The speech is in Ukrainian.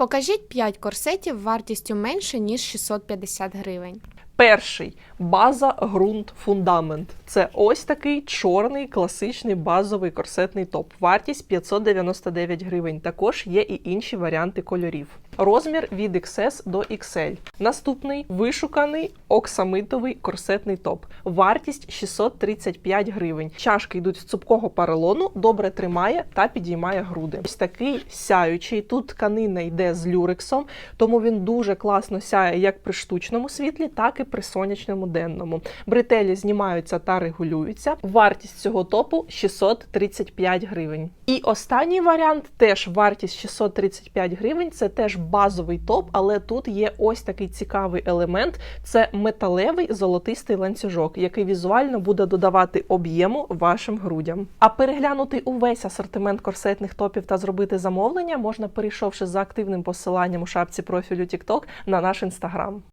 Покажіть 5 корсетів вартістю менше, ніж 650 гривень. Перший база, ґрунт, фундамент. Це ось такий чорний класичний базовий корсетний топ. Вартість 599 гривень. Також є і інші варіанти кольорів. Розмір від XS до XL. Наступний вишуканий оксамитовий корсетний топ. Вартість 635 гривень. Чашки йдуть з цупкого поролону, добре тримає та підіймає груди. Ось такий сяючий. Тут тканина йде з люрексом, тому він дуже класно сяє як при штучному світлі, так і при сонячному денному. Бретелі знімаються та регулюються. Вартість цього топу 635 гривень. І останній варіант теж вартість 635 гривень. Це теж базовий топ, але тут є ось такий цікавий елемент: це металевий золотистий ланцюжок, який візуально буде додавати об'єму вашим грудям. А переглянути увесь асортимент корсетних топів та зробити замовлення можна, перейшовши за активним посиланням у шапці профілю TikTok на наш інстаграм.